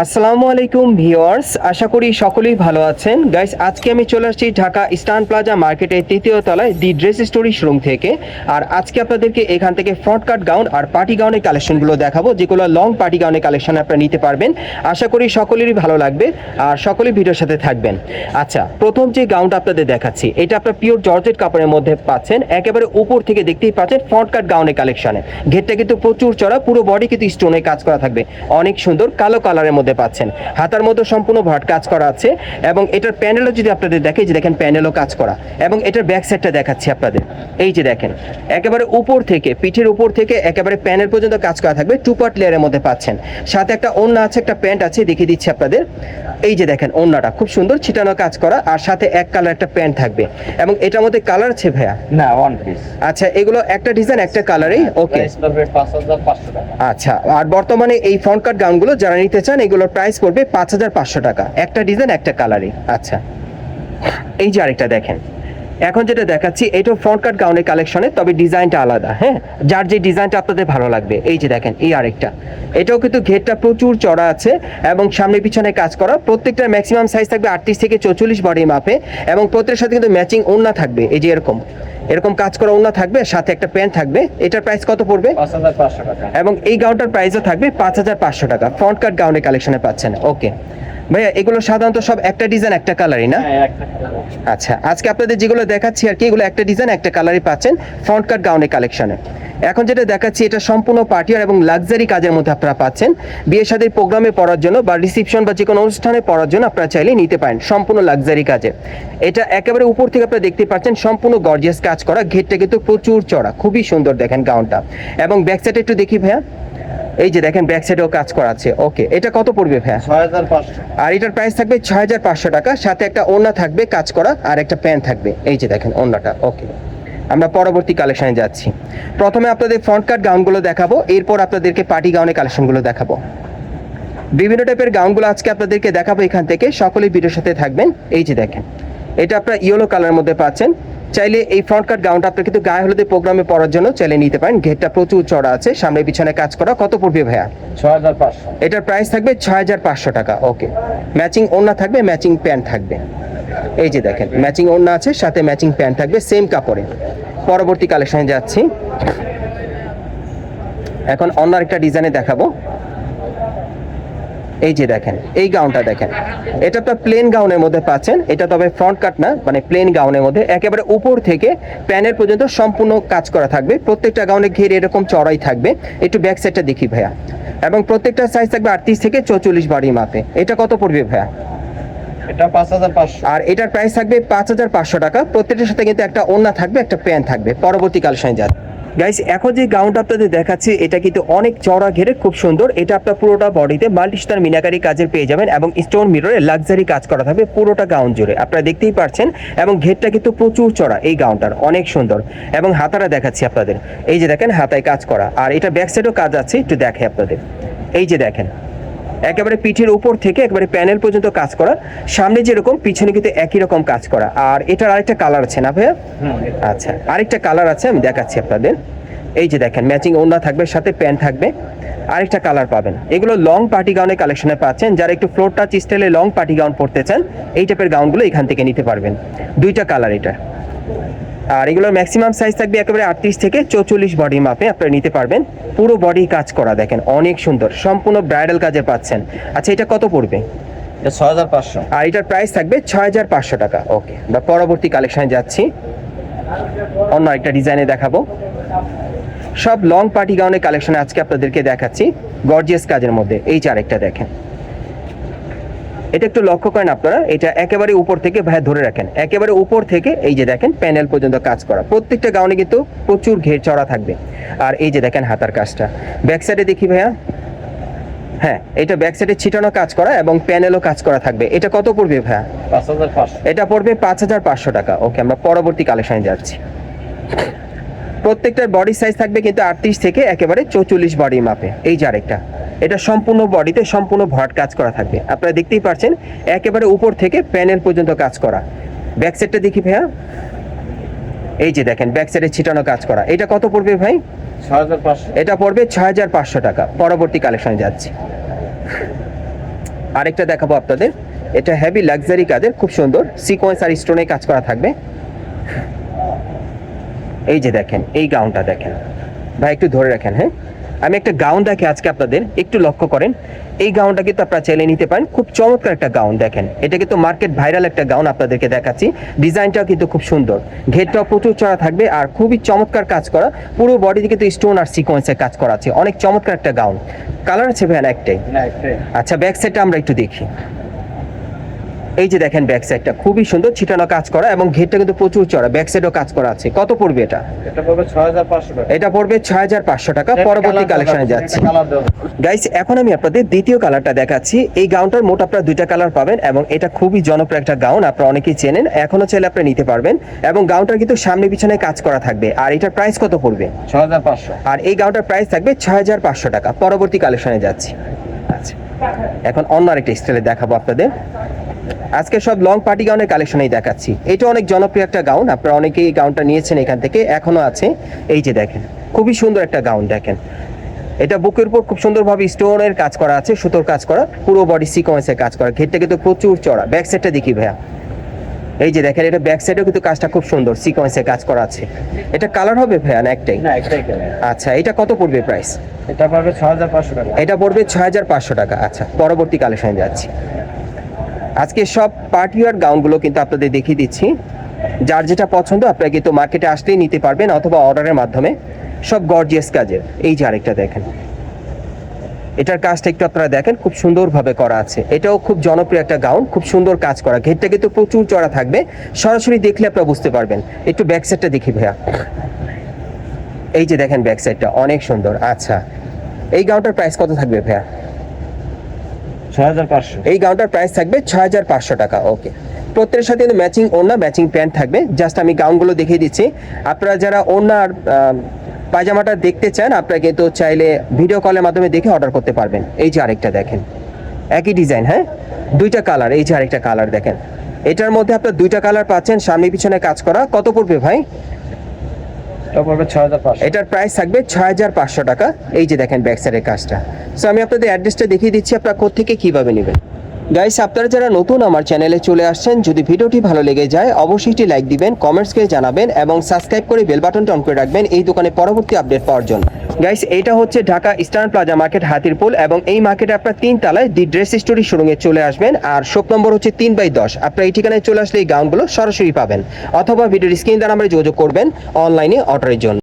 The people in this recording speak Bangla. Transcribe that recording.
আসসালামু আলাইকুম ভিউয়ার্স, আশা করি সকলেই ভালো আছেন। গাইস আজকে আমি চলে আসছি ঢাকা ইস্টার্ন প্লাজা মার্কেটের তৃতীয় তলায় দি ড্রেস স্টোরি শোরুম থেকে। আর আজকে আপনাদেরকে এখান থেকে ফ্রন্ট কাট গাউন আর পার্টি গাউনের কালেকশনগুলো দেখাবো, যেগুলো লং পার্টি গাউনের কালেকশন আপনারা নিতে পারবেন। আশা করি সকলেরই ভালো লাগবে আর সকলেই ভিডিওর সাথে থাকবেন। আচ্ছা প্রথম যে গাউনটা আপনাদের দেখাচ্ছি, এটা আপনার পিওর জর্জেট কাপড়ের মধ্যে পাচ্ছেন, একেবারে উপর থেকে দেখতেই পাচ্ছেন ফ্রন্ট কাট গাউনের কালেকশনে। ঘেরটা কিন্তু প্রচুর চড়া, পুরো বডি কিন্তু স্টোনে কাজ করা থাকবে। অনেক সুন্দর, কালো কালারের মধ্যে পাচ্ছেন। হাতার মধ্যে সম্পূর্ণ ভাট কাজ করা আছে এবং এটার প্যানেলও যদি আপনাদের দেখে যে দেখেন প্যানেলও কাজ করা এবং এটার ব্যাক সাইডটা দেখাচ্ছি আপনাদের। এই যে দেখেন একেবারে উপর থেকে পিঠের উপর থেকে একেবারে প্যানেল পর্যন্ত কাজ করা থাকবে টু পার্ট লেয়ারের মধ্যে পাচ্ছেন। সাথে একটা ওন্না আছে একটা প্যান্ট আছে দেখিয়ে দিচ্ছি আপনাদের। এই যে দেখেন ওন্নাটা খুব সুন্দর ছিটানো কাজ করা আর সাথে এক কালার একটা প্যান্ট থাকবে। এবং এটার মধ্যে কালার আছে ভাইয়া? না ওয়ান পিস আচ্ছা এগুলো একটা ডিজাইন একটা কালারেই ওকে আচ্ছা আর বর্তমানে এই ফ্রন্ট কাট গাউনগুলো যারা নিতে চান এগুলোর প্রাইস পড়বে পাঁচ হাজার পাঁচশো টাকা। একটা ডিজাইন একটা কালারই আচ্ছা। এই যে আরেকটা দেখেন। এখন যেটা দেখাচ্ছি, এটাও ফ্রন্ট কাট গাউনের কালেকশনে তবে ডিজাইনটা আলাদা হ্যাঁ? যার যে ডিজাইনটা আপনাদের ভালো লাগবে, এই যে দেখেন, এই আরেকটা। এটাও কিন্তু ঘেরটা প্রচুর চড়া আছে এবং সামনে পিছনে কাজ করা। প্রত্যেকটার ম্যাক্সিমাম সাইজ থাকবে আটত্রিশ থেকে চৌচল্লিশ বডি মাপে এবং প্রত্যেকের সাথে কিন্তু ম্যাচিং ওড়না থাকবে, এই যে এরকম। এরকম কাজ করা ওনা থাকবে সাথে একটা প্যান্ট থাকবে এটার প্রাইস কত পড়বে? এবং এই গাউনটার প্রাইসও থাকবে পাঁচ হাজার পাঁচশো টাকা। ফ্রন্ট কাট গাউনের কালেকশনে পাচ্ছেন। ওকে ভাইয়া এগুলো সাধারণত সব একটা ডিজাইন একটা কালারই না? হ্যাঁ। আচ্ছা আজকে আপনাদের যেগুলো দেখাচ্ছি আর কি এগুলো একটা ডিজাইন একটা কালারই পাচ্ছেন ফ্রন্ট কাট গাউনের কালেকশনে এখন যেটা দেখাচ্ছি এটা সম্পূর্ণ পার্টিয়ার এবং লাক্সারি কাজের মধ্যে আপনারা পাচ্ছেন। বিয়ে শাদীর প্রোগ্রামে পড়ার জন্য বা রিসিপশন বা যে কোনো অনুষ্ঠানে পড়ার জন্য আপনারা চাইলে নিতে পারেন সম্পূর্ণ লাক্সারি কাজে। এটা একেবারে উপর থেকে আপনারা দেখতে পাচ্ছেন সম্পূর্ণ গর্জিয়াস কাজ করা। ঘেরটা কিন্তু প্রচুর চড়া খুবই সুন্দর দেখেন গাউনটা এবং ব্যাক সাইডে একটু দেখি ভাইয়া। এই যে দেখেন ব্যাক সাইডেও কাজ করা আছে। ওকে এটা কত পড়বে ভাইয়া? ছয় হাজার পাঁচশো। আর এটার প্রাইস থাকবে ছয় হাজার পাঁচশো টাকা। সাথে একটা ওড়না থাকবে কাজ করা আর একটা প্যান্ট থাকবে। এই যে দেখেন ওড়নাটা। ওকে আমরা পরবর্তী কালেকশনে যাচ্ছি। প্রথমে আপনাদের ফ্রন্ট কাট গাউনগুলো দেখাবো এরপর আপনাদেরকে পার্টি গাউনের কালেকশনগুলো দেখাবো। বিভিন্ন টাইপের গাউনগুলো আজকে আপনাদেরকে দেখাবো এখান থেকে সকলেই ভিডিওর সাথে থাকবেন। এই যে দেখেন এটা আপনার ইয়েলো কালারের মধ্যে পাচ্ছেন। চাইলে এই ফ্রন্ট কাট গাউনটা আপনি কিন্তু গায়ে হলুদে প্রোগ্রামে পড়ার জন্য চাইলে নিতে পারেন। ঘেরটা প্রচুর চড়া আছে সামনে পিছনে কাজ করা। কত পড়বে ভাইয়া? ছয় হাজার পাঁচশো। এটার প্রাইস থাকবে ছয় হাজার পাঁচশো টাকা ওকে ম্যাচিং ওড়না থাকবে ম্যাচিং প্যান্ট থাকবে। এই যে দেখেন ম্যাচিং ওড়না আছে, সাথে ম্যাচিং প্যান্ট থাকবে সেম কাপড়ে। পরবর্তী কালেকশনে যাচ্ছি। এখন অন্য একটা ডিজাইনে দেখাবো। এই যে দেখেন, এই গাউনটা দেখেন। এটা তো প্লেন গাউনের মধ্যে পাচ্ছেন, এটা তবে ফ্রন্ট কাট না মানে প্লেন গাউনের মধ্যে। একেবারে উপর থেকে প্যানের পর্যন্ত সম্পূর্ণ কাজ করা থাকবে। প্রত্যেকটা গাউনে ঘিরে এরকম চড়াই থাকবে। একটু ব্যাক সাইডটা দেখি ভাইয়া। এবং প্রত্যেকটা সাইজ থাকবে আটত্রিশ থেকে চৌচল্লিশ বাড়ি মাপে। এটা কত পড়বে ভাইয়া? এটা পাঁচ হাজার পাঁচশো। আর এটার প্রাইস থাকবে পাঁচ হাজার পাঁচশো টাকা। প্রত্যেকটার সাথে কিন্তু একটা ওড়না থাকবে, একটা প্যান্ট থাকবে পরবর্তী কালেকশনে গাইস এখন যে গাউনটা আপনাদের দেখাচ্ছি, এটা কিন্তু অনেক চড়া ঘেরে খুব সুন্দর। এটা আপনার পুরোটা বডিতে মাল্টি স্টার মিনাকারি কাজের পেয়ে যাবেন এবং স্টোন মিররে লাক্সারি কাজ করা থাকবে পুরোটা গাউন জুড়ে। আপনারা দেখতেই পাচ্ছেন এবং ঘেরটা কিন্তু প্রচুর চড়া এই গাউনটার অনেক সুন্দর। এবং হাতারা দেখাচ্ছি আপনাদের। এই যে দেখেন, হাতায় কাজ করা। আর এটা ব্যাক সাইডও কাজ আছে, একটু দেখে আপনাদের। এই যে দেখেন একেবারে পিঠের উপর থেকে একেবারে প্যানেল পর্যন্ত কাজ করা। সামনে যেরকম পিছনে কিন্তু একই রকম কাজ করা। আর এটার আরেকটা কালার আছে না ভাইয়া? আচ্ছা আরেকটা কালার আছে আমি দেখাচ্ছি আপনাদের। এই যে দেখেন ম্যাচিং ওড়না থাকবে সাথে প্যান্ট থাকবে। আরেকটা কালার পাবেন। এগুলো লং পার্টি গাউনের কালেকশনে পাচ্ছেন। যারা একটু ফ্লোর টাচ স্টাইলে লং পার্টি গাউন পরতে চান এই টাইপের গাউনগুলো এখান থেকে নিতে পারবেন। দুইটা কালার এটা। আর এগুলোর ম্যাক্সিমাম সাইজ থাকবে একেবারে আটত্রিশ থেকে চৌচল্লিশ বডি মাপে আপনারা নিতে পারবেন। পুরো বডি কাজ করা দেখেন অনেক সুন্দর সম্পূর্ণ ব্রাইডাল কাজে পাচ্ছেন। আচ্ছা এটা কত পড়বে? ছয় হাজার পাঁচশো। আর এটার প্রাইস থাকবে ছয় হাজার পাঁচশো টাকা। ওকে বা পরবর্তী কালেকশনে যাচ্ছি। অন্য একটা ডিজাইনে দেখাবো। সব লং পার্টি গাউনের কালেকশনে আজকে আপনাদেরকে দেখাচ্ছি। গর্জিয়াস কাজের মধ্যে এই যে আরেকটা দেখেন। এটা একটু লক্ষ্য করেন আপনারা এটা একেবারে উপর থেকে ভাইয়া ধরে রাখেন একেবারে উপর থেকে এই যে দেখেন প্যানেল পর্যন্ত কাজ করা প্রত্যেকটা গাউনে কিন্তু প্রচুর ঘের চড়া থাকবে। আর এই যে দেখেন হাতার কাজটা ব্যাক সাইডে দেখি ভাইয়া হ্যাঁ এটা ব্যাক সাইডে ছিটানো কাজ করা এবং প্যানেলও কাজ করা থাকবে। এটা কত পড়বে ভাইয়া? পাঁচ হাজার পাঁচশো। এটা পড়বে পাঁচ হাজার পাঁচশো টাকা। ওকে আমরা পরবর্তী কালেকশনে যাচ্ছি। প্রত্যেকটার বডি সাইজ থাকবে কিন্তু আটত্রিশ থেকে একেবারে চৌচল্লিশ বডি মাপে এই যে আরেকটা। এটা সম্পূর্ণ বডিতে সম্পূর্ণ ভট কাজ করা থাকবে। আপনারা দেখতেই পাচ্ছেন একেবারে উপর থেকে প্যানেল পর্যন্ত কাজ করা। ব্যাক সাইডটা দেখি ভাইয়া। এই যে দেখেন ব্যাক সাইডে ছিটানো কাজ করা। এটা কত পড়বে ভাই? এটা পড়বে ছয় হাজার পাঁচশো টাকা। পরবর্তী কালেকশনে যাচ্ছি। আরেকটা দেখাবো আপনাদের। এটা হেভি লাক্সারি কাজের খুব সুন্দর। সিকোয়েন্স আর স্টোনে কাজ করা থাকবে। এই যে দেখেন এই গাউনটা দেখেন। ভাই একটু ধরে রাখেন হ্যাঁ? আমি একটা গাউন দেখে আজকে আপনাদের একটু লক্ষ্য করেন। এই গাউনটা কিন্তু আপনারা চাইলে নিতে পারেন। খুব চমৎকার একটা গাউন দেখেন। এটা কিন্তু মার্কেট ভাইরাল একটা গাউন আপনাদেরকে দেখাচ্ছি। ডিজাইনটাও কিন্তু খুব সুন্দর। ঘেরটাও প্রচুর চড়া থাকবে আর খুবই চমৎকার কাজ করা। পুরো বডিতে কিন্তু স্টোন আর সিকোয়েন্সের কাজ করা আছে। অনেক চমৎকার একটা গাউন কালার আছে ভ্যান একটাই? আচ্ছা ব্যাক সাইডটা আমরা একটু দেখি। এই যে দেখেন ব্যাক সাইডটা খুবই সুন্দর ছিটানো কাজ করা এবং ঘেরটা কিন্তু প্রচুর চড়া ব্যাক সাইডও কাজ করা আছে। কত পড়বে এটা? এটা পড়বে ছয় হাজার পাঁচশো টাকা। এটা পড়বে ছয় হাজার পাঁচশো টাকা পরবর্তী কালেকশনে যাচ্ছে। গাইস এখন আমি আপনাদের দ্বিতীয় কালারটা দেখাচ্ছি। এই গাউনটার মোট আপনারা দুইটা কালার পাবেন এবং এটা খুবই জনপ্রিয় একটা গাউন আপনারা অনেকেই চেনেন। এখনও চাইলে আপনি নিতে পারবেন এবং গাউনটার কিন্তু সামনে পিছনে কাজ করা থাকবে। আর এটার প্রাইস কত পড়বে? ছয় হাজার পাঁচশো। আর এই গাউনটার প্রাইস থাকবে ছয় হাজার পাঁচশো টাকা। পরবর্তী কালেকশনে যাচ্ছি। আচ্ছা এখন অন্য আরেকটা স্টাইলে দেখাবো আপনাদের। আজকে সব লং পার্টি গাউনের কালেকশনেই দেখাচ্ছি। এটা অনেক জনপ্রিয় একটা গাউন আপনারা অনেকেই এই গাউনটা নিয়েছেন এখান থেকে এখনও আছে। এই যে দেখেন খুবই সুন্দর একটা গাউন দেখেন। এটা বুকের উপর খুব সুন্দরভাবে স্টোনের কাজ করা আছে সুতোর কাজ করা পুরো বডি সিকোয়েন্সের কাজ করা। ঘেরটা কিন্তু প্রচুর চড়া ব্যাক সাইডটা দেখি ভাইয়া। এই যে দেখেন এটা ব্যাক সাইডেও কিন্তু কাজটা খুব সুন্দর সিকোয়েন্সের কাজ করা আছে। এটা কালার হবে ভাইয়া না একটাই? না একটাই আচ্ছা এটা কত পড়বে প্রাইস এটা পড়বে ছয় হাজার পাঁচশো টাকা। এটা পড়বে ছয় হাজার পাঁচশো টাকা আচ্ছা পরবর্তী কালেকশনে যাচ্ছি। আজকে সব পার্টি ওয়ার গাউনগুলো কিন্তু আপনাদের দেখিয়ে দিচ্ছি। যার যেটা পছন্দ, আপনারা কিন্তু মার্কেটে আসলেই নিতে পারবেন অথবা অর্ডারের মাধ্যমে। সব গর্জিয়াস কাজের। এই যে আরেকটা দেখেন। এটার কাজটা একটু আপনারা দেখেন, খুব সুন্দরভাবে করা আছে। এটাও খুব জনপ্রিয় একটা গাউন খুব সুন্দর কাজ করা। ঘেরটা কিন্তু প্রচুর চড়া থাকবে। সরাসরি দেখলে আপনারা বুঝতে পারবেন। একটু ব্যাক সাইডটা দেখি ভাইয়া। এই যে দেখেন ব্যাক সাইডটা অনেক সুন্দর। আচ্ছা। এই গাউনটার প্রাইস কত থাকবে ভাইয়া? এই গাউনটার প্রাইস থাকবে ছয় হাজার পাঁচশো টাকা ওকে প্রত্যেকের সাথে কিন্তু ম্যাচিং ওড়না ম্যাচিং প্যান্ট থাকবে। জাস্ট আমি গাউনগুলো দেখিয়ে দিচ্ছি। আপনারা যারা ওড়না আর পায়জামাটা দেখতে চান, আপনারা কিন্তু চাইলে ভিডিও কলের মাধ্যমে দেখে অর্ডার করতে পারবেন। এই যে আরেকটা দেখেন। একই ডিজাইন হ্যাঁ? দুইটা কালার এই যে আরেকটা কালার দেখেন। এটার মধ্যে আপনার দুইটা কালার পাচ্ছেন, সামনে পিছনে কাজ করা। কত পড়বে ভাই এটা পড়বে ছয় হাজার পাঁচশো এটার প্রাইস থাকবে ছয় হাজার পাঁচশো টাকা। এই যে দেখেন ব্যাক সাইডের কাজটা। সো আমি আপনাদের অ্যাড্রেসটা দেখিয়ে দিচ্ছি, আপনারা কোথেকে কীভাবে নেবেন? গাইস আপনারা যারা নতুন আমার চ্যানেলে চলে আসছেন, যদি ভিডিওটি ভালো লেগে যায়, অবশ্যই একটি লাইক দিবেন কমেন্টস করে জানাবেন এবং সাবস্ক্রাইব করে বেল বাটনটা অন করে রাখবেন এই দোকানে পরবর্তী আপডেট পাওয়ার জন্য। গাইস এটা হচ্ছে Dhaka eastern plaza market Hatirpul এবং এই মার্কেটে আপনার তিন তলায় দি ড্রেস স্টোরি শোরুমে চলে আসবেন আর শপ নম্বর হচ্ছে তিন বাই দশ। আপনার এই ঠিকানায় চলে আসলে এই গাউনগুলো সরাসরি পাবেন। অথবা ভিডিওর স্ক্রিন দ্বারা আমরা যোগাযোগ করবেন অনলাইনে অর্ডারের জন্য।